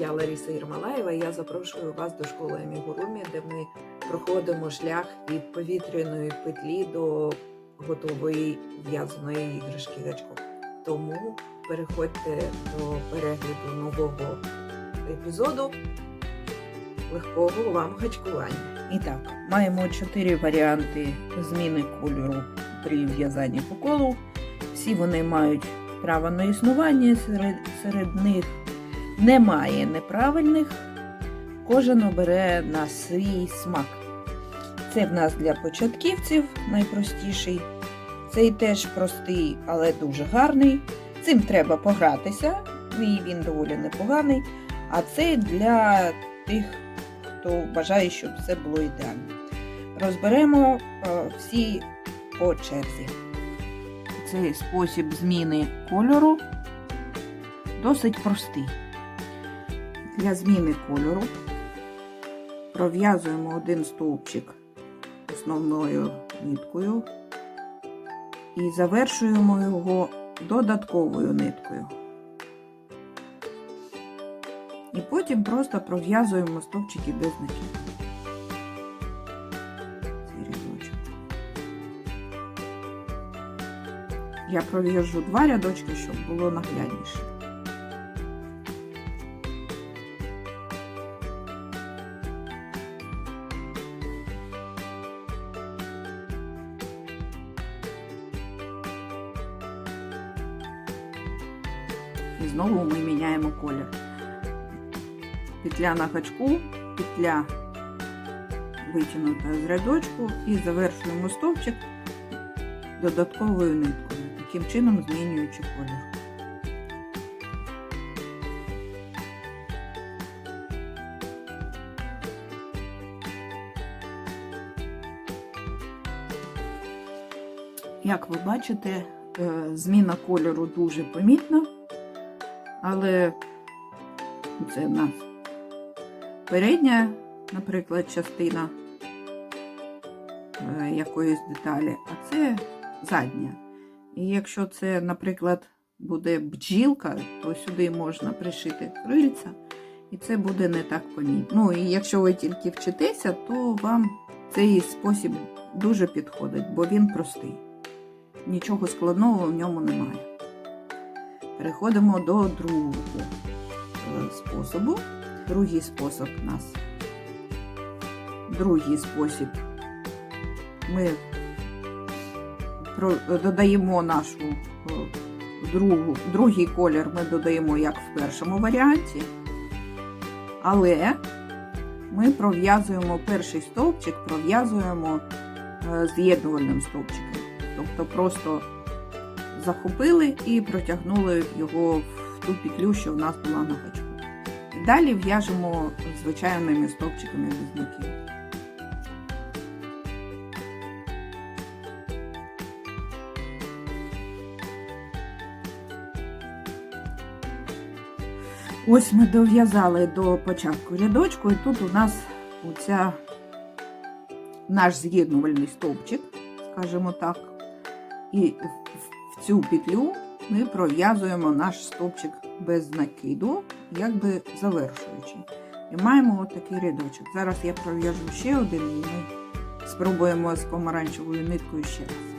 Я Лариса Єрмалаєва. Я запрошую вас до школи Амігурумі, де ми проходимо шлях від повітряної петлі до готової в'язаної іграшки гачком. Тому переходьте до перегляду нового епізоду легкого вам гачкування. І так, маємо чотири варіанти зміни кольору при в'язанні по колу. Всі вони мають право на існування, серед, серед них немає неправильних. Кожен обере на свій смак. Це в нас для початківців найпростіший. Цей теж простий, але дуже гарний. Цим треба погратися, і він доволі непоганий. А це для тих, хто бажає, щоб все було ідеально. Розберемо е, всі по черзі. Цей спосіб зміни кольору досить простий. Для зміни кольору пров'язуємо один стовпчик основною ниткою і завершуємо його додатковою ниткою. І потім просто пров'язуємо стовпчики без рядочок. Я пров'яжу два рядочки, щоб було наглядніше. Петля на гачку, петля витягнута з рядочку і завершуємо стовпчик додатковою ниткою, таким чином змінюючи колір. Як ви бачите, е, зміна кольору дуже помітна, але це в нас передня, наприклад, частина е, якоїсь деталі, а це задня. І якщо це, наприклад, буде бджілка, то сюди можна пришити крильця, і це буде не так помітно. Ну, і якщо ви тільки вчитеся, то вам цей спосіб дуже підходить, бо він простий. Нічого складного в ньому немає. Переходимо до другого е, способу. Другий спосіб у нас. Другий спосіб. Ми додаємо нашу е, другу, другий колір ми додаємо як в першому варіанті, але ми пров'язуємо перший стовпчик, пров'язуємо е, з'єднувальним стовпчиком. Тобто просто захопили і протягнули його в ту петлю, що в нас була на гачку. Далі в'яжемо звичайними стовпчиками без. Ось ми дов'язали до початку рядочку, і тут у нас оця наш з'єднувальний стовпчик, скажімо так. І в цю петлю ми пров'язуємо наш стовпчик без накиду, якби завершуючи. І маємо отакий рядочок. Зараз я пров'яжу ще один і ми спробуємо з помаранчевою ниткою ще раз.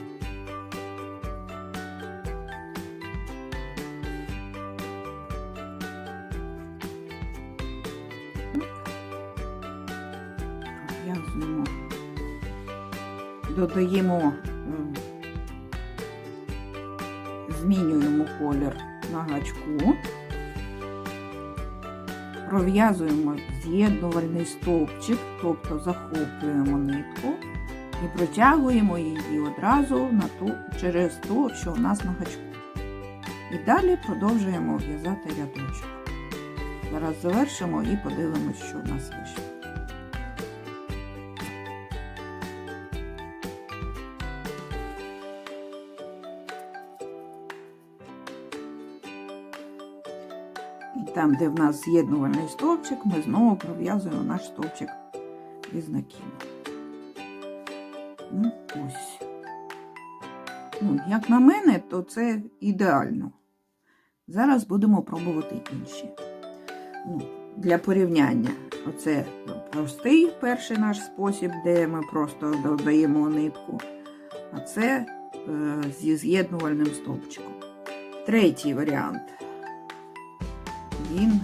Додаємо, змінюємо колір на гачку, пров'язуємо з'єднувальний стовпчик, тобто захоплюємо нитку і протягуємо її одразу на ту, через ту, що у нас на гачку. І далі продовжуємо в'язати рядочок. Зараз завершимо і подивимось, що у нас вийшло. Там, де в нас з'єднувальний стовпчик, ми знову пров'язуємо наш стовпчик із накиду. Ну, ось. Ну, як на мене, то це ідеально. Зараз будемо пробувати інші. Ну, для порівняння. Оце простий перший наш спосіб, де ми просто додаємо нитку. А це е, зі з'єднувальним стовпчиком. Третій варіант. Він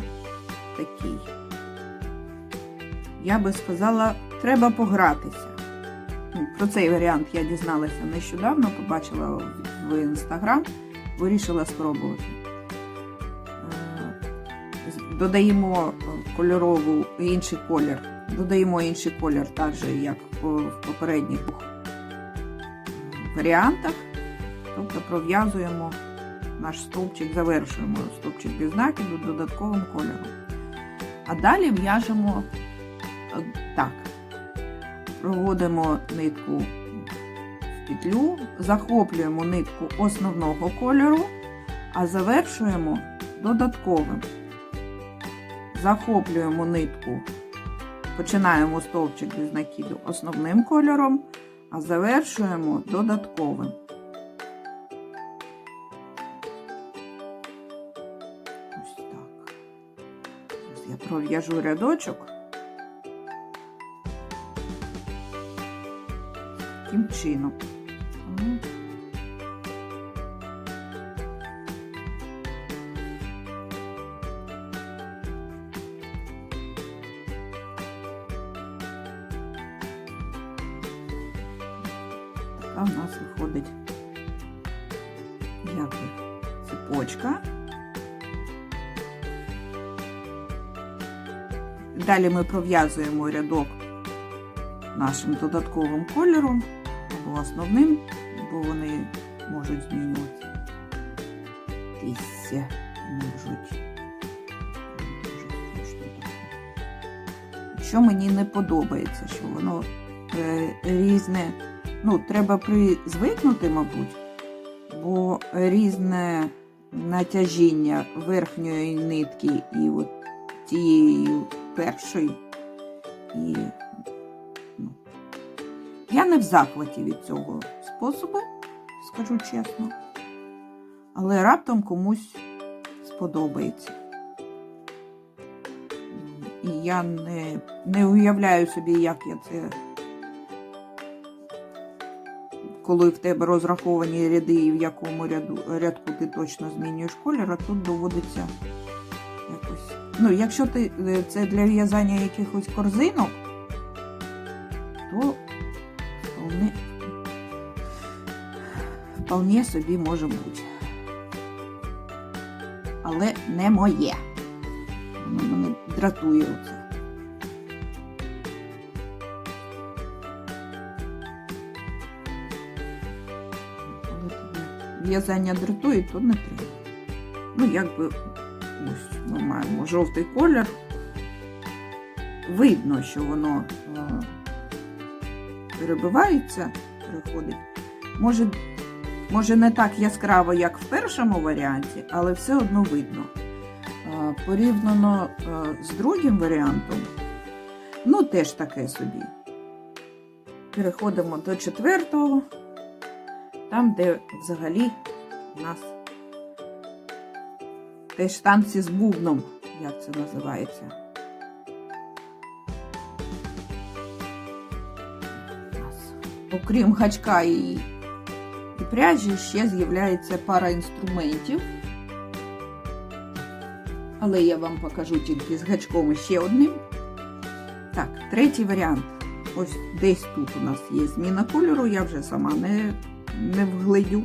такий. Я би сказала, треба погратися. Ну, Про цей варіант я дізналася нещодавно, побачила в- інстаграм, вирішила спробувати. Е, Додаємо е, кольорову інший колір. Додаємо інший колір, так же, як в попередніх варіантах. Тобто пров'язуємо наш стовпчик, завершуємо стовпчик без накиду додатковим кольором. А далі в'яжемо е, так. Проводимо нитку в петлю, захоплюємо нитку основного кольору, а завершуємо додатковим. Захоплюємо нитку, починаємо стовпчик без накиду основним кольором, а завершуємо додатковим. Пров'яжу рядочок. Таким чином. Далі ми пров'язуємо рядок нашим додатковим кольором або основним, бо вони можуть змінюватися. Що мені не подобається, що воно е, різне. Ну, треба призвикнути, мабуть, бо різне натяжіння верхньої нитки і от тієї першої. І ну, я не в захваті від цього способу, скажу чесно. Але раптом комусь сподобається. І я не, не уявляю собі, як я це коли в тебе розраховані ряди і в якому ряду, рядку ти точно змінюєш колір, а тут доводиться. Ну, якщо ти е, це для в'язання якихось корзинок, то вполне, вполне собі може бути. Але не моє. Воно мене дратує оце. В'язання дратує, то не треба. Ну, якби ось ми маємо жовтий колір. Видно, що воно е, перебивається, переходить. Може, може, не так яскраво, як в першому варіанті, але все одно видно. Е, Порівняно е, з другим варіантом, ну, теж таке собі. Переходимо до четвертого, там, де взагалі у нас теж танці з бубном, як це називається. Окрім гачка і, і пряжі, ще з'являється пара інструментів. Але я вам покажу тільки з гачком ще одним. Так, третій варіант. Ось десь тут у нас є зміна кольору, я вже сама не, не вгледю.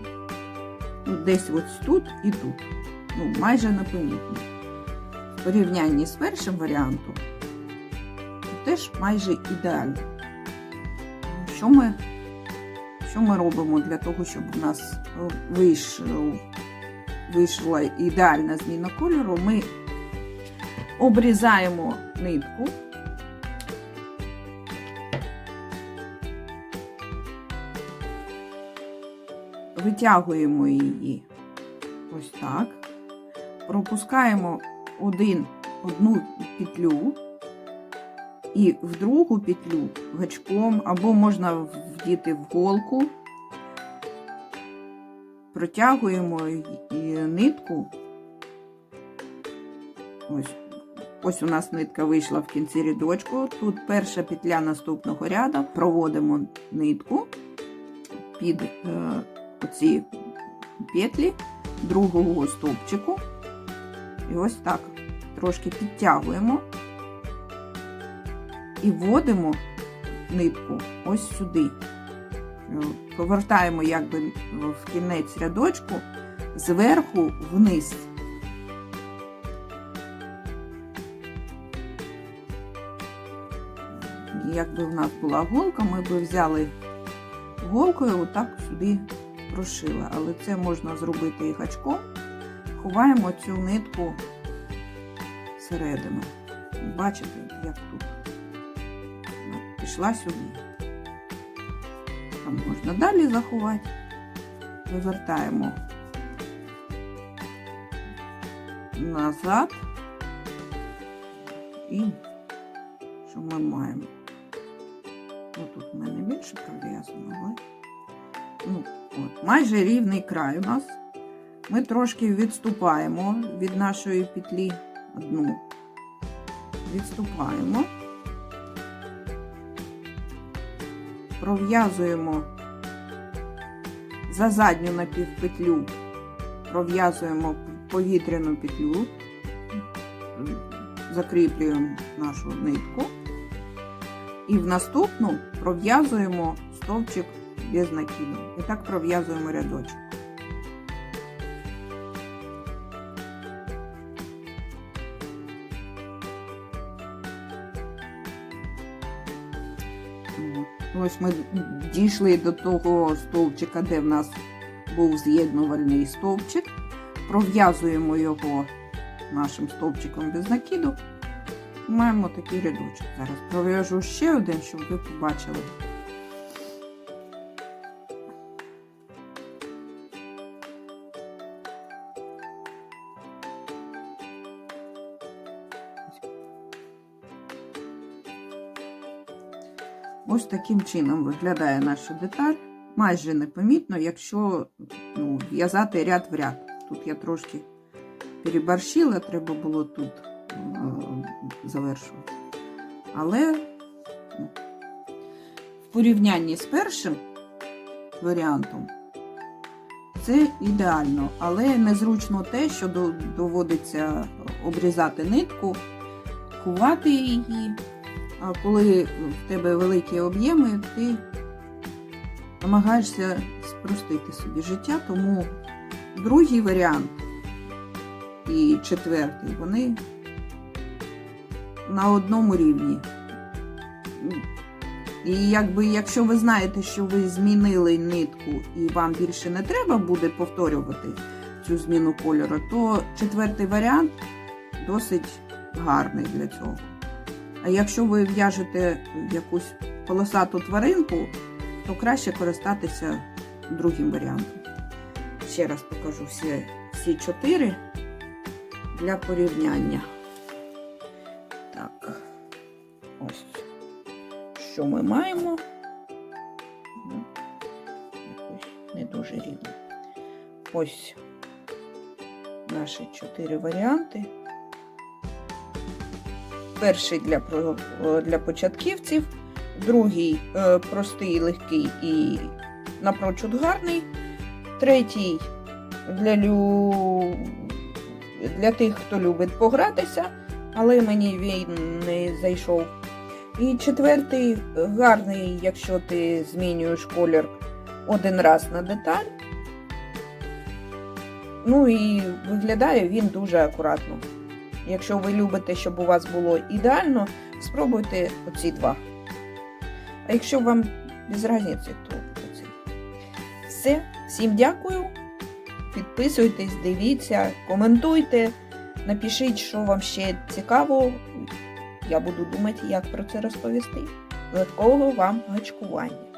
Ну, десь ось тут і тут. Ну, майже непомітно. В порівнянні з першим варіантом то теж майже ідеально. Що ми, що ми робимо для того, щоб у нас е, вийшов, вийшла ідеальна зміна кольору? Ми обрізаємо нитку. Витягуємо її ось так. Пропускаємо один, одну петлю і в другу петлю гачком, або можна вдіти в голку, протягуємо нитку ось Ось у нас нитка вийшла в кінці рядочку. Тут перша петля наступного ряду. Проводимо нитку під е, оці петлі другого стовпчику. І ось так трошки підтягуємо і вводимо нитку ось сюди. Е, Повертаємо якби в кінець рядочку зверху вниз. Якби в нас була голка, ми б взяли голкою отак сюди прошили. Але це можна зробити і гачком. Ховаємо цю нитку всередину. Бачите, як тут вона пішла сюди. Там можна далі заховати. Вивертаємо назад. І що ми маємо? Ну, тут в мене більше пров'язано, ну, от, майже рівний край у нас. Ми трошки відступаємо від нашої петлі одну. Відступаємо, пров'язуємо за задню напівпетлю, пров'язуємо повітряну петлю, закріплюємо нашу нитку. І в наступну пров'язуємо стовпчик без накиду. І так пров'язуємо рядочок. Ось ми дійшли до того стовпчика, де в нас був з'єднувальний стовпчик. Пров'язуємо його нашим стовпчиком без накиду. Маємо такий рядочок. Зараз пров'яжу ще один, щоб ви побачили. Ось таким чином виглядає наша деталь. Майже непомітно, якщо ну, в'язати ряд в ряд. Тут я трошки переборщила, треба було тут е, завершувати. Але ну, в порівнянні з першим варіантом це ідеально, але незручно те, що доводиться обрізати нитку, ховати її. Коли в тебе великі об'єми, ти намагаєшся спростити собі життя, тому другий варіант і четвертий, вони на одному рівні. І якби, якщо ви знаєте, що ви змінили нитку і вам більше не треба буде повторювати цю зміну кольору, то четвертий варіант досить гарний для цього. А якщо ви в'яжете якусь полосату тваринку, то краще користатися другим варіантом. Ще раз покажу всі, всі чотири для порівняння. Так, ось що ми маємо. Ну, не дуже рівно. Ось наші чотири варіанти. Перший для, для початківців, другий е, простий, легкий і напрочуд гарний, третій для, лю... для тих, хто любить погратися, але мені він не зайшов. І четвертий гарний, якщо ти змінюєш колір один раз на деталь. Ну і виглядає він дуже акуратно. Якщо ви любите, щоб у вас було ідеально, спробуйте оці два. А якщо вам без різниці, то оці. Все, всім дякую. Підписуйтесь, дивіться, коментуйте, напишіть, що вам ще цікаво. Я буду думати, як про це розповісти. Легкого вам гачкування.